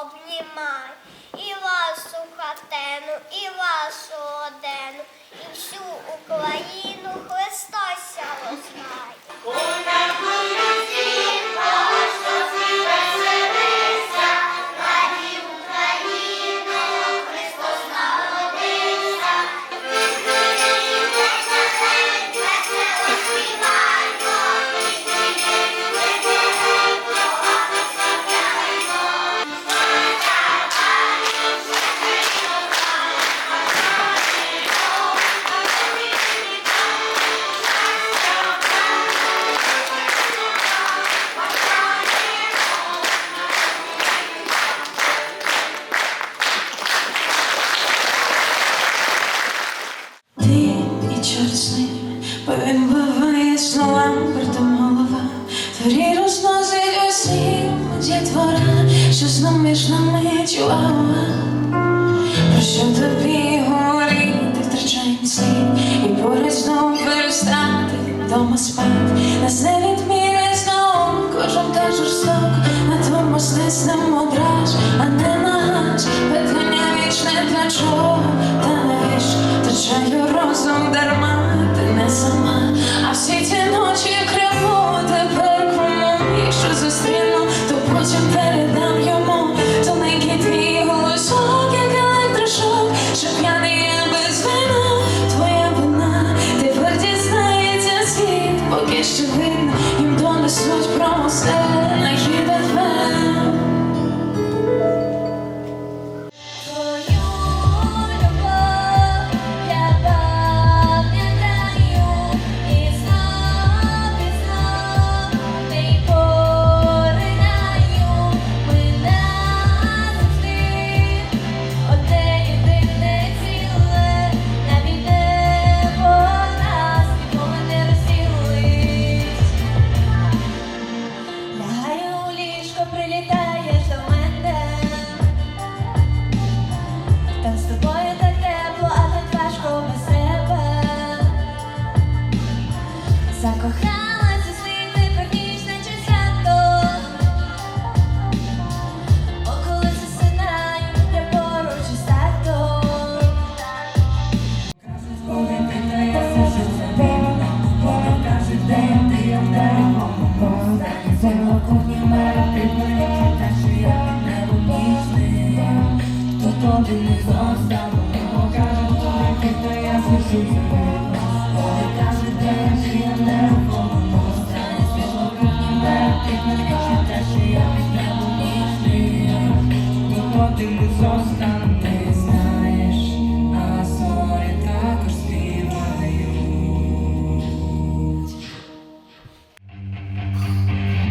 обнімай. І вашу хатину, і вашу одену, і всю Україну вдома спати. Нас не відміни знов, кожен та жорсток, на твоєму слиснем ображ, а не наш. Питання вічне для чого, та навіщо втрачаю розум дарма,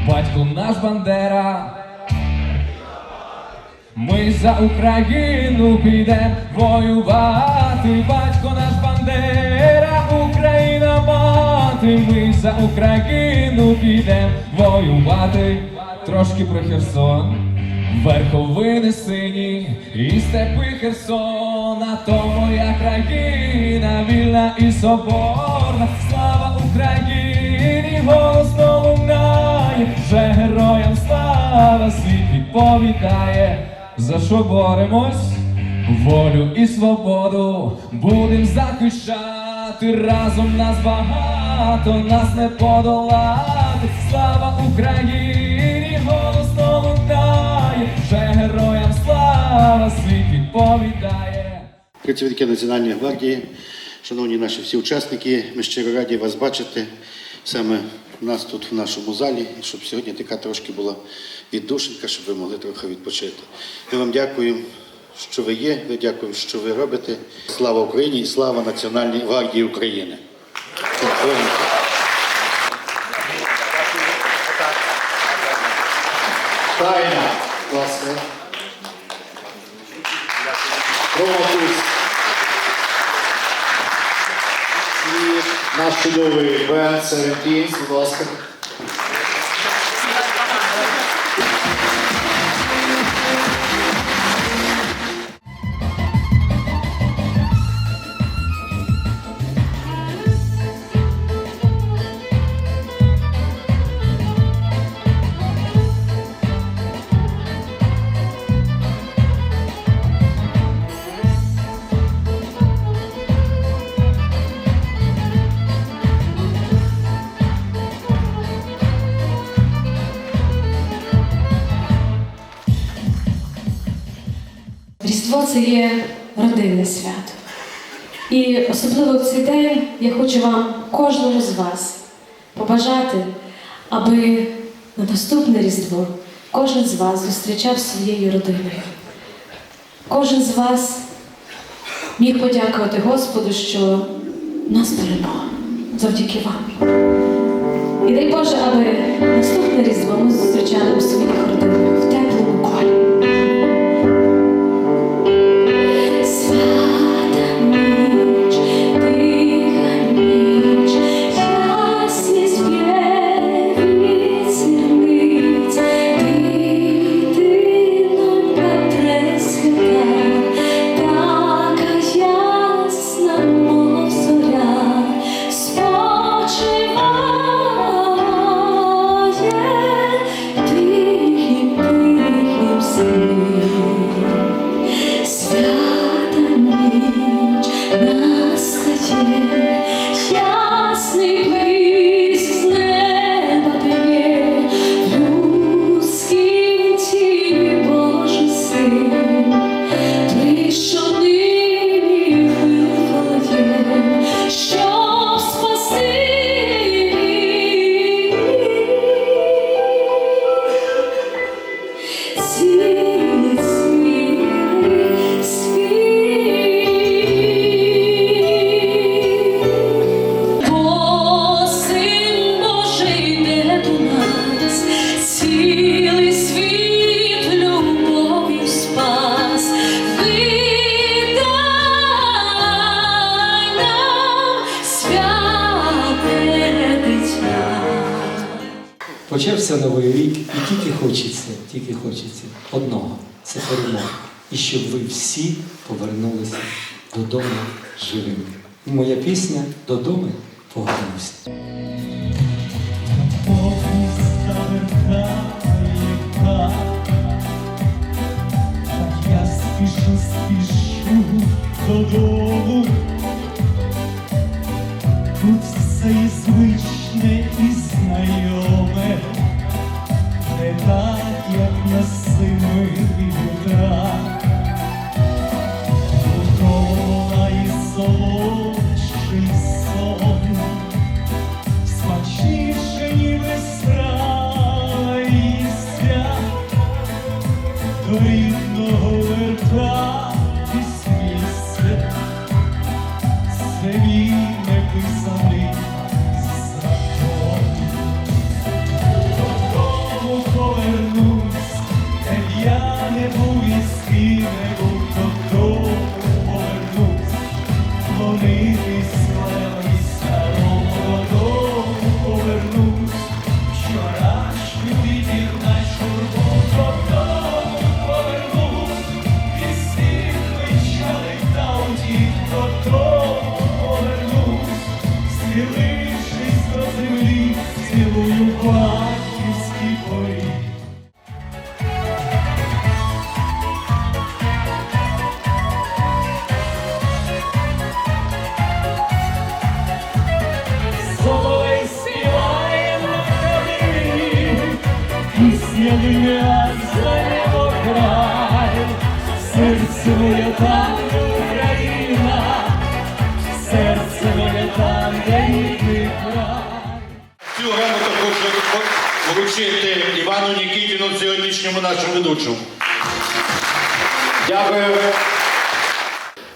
Батько наш Бандера. Ми за Україну підем воювати. Батько наш Бандера, Україна мати. Ми за Україну підем воювати. Трошки про Херсон. Верховини сині і степи Херсона, то моя країна, вільна і соборна, слава Україні, голосно вже героям слава світ відповідає, за що боремось, волю і свободу будем захищати, разом нас багато, нас не подолати, слава Україні, голосно лунає, вже героям слава світ відповідає. Працівники Національної гвардії, шановні наші всі учасники, ми щиро раді вас бачити. Саме у нас тут в нашому залі, і щоб сьогодні така трошки була віддушинка, щоб ви могли трохи відпочити. Ми вам дякуємо, що ви є, ми дякуємо, що ви робите. Слава Україні і слава Національній гвардії України. Тайна, власне. Роматус. Наш чудовий бенд Seventeens, будь ласка. Це є родинне свято. І особливо в цей день я хочу вам, кожному з вас, побажати, аби на наступне Різдво кожен з вас зустрічав своєю родиною. Кожен з вас міг подякувати Господу, що нас перемога завдяки вам. І дай Боже, аби наступне Різдво ми зустрічали у своїх родинах Почався новий рік, і тільки хочеться, тільки хочеться одного це перемога. І щоб ви всі повернулися додому живими. Моя пісня додому повернуся. Queen know. утіх, додому повернусь, схилившись до землі, цілую батьківський поріг. Соловей співає на калині, пісня лине за небо край, серце моє там, де Хочу вручити Івану Нікітіну, сьогоднішньому нашому ведучому. Дякую.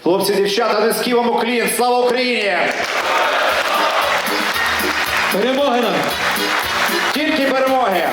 Хлопці, дівчата, не з Києвом Уклін. Слава Україні! Перемоги нам! Тільки перемоги!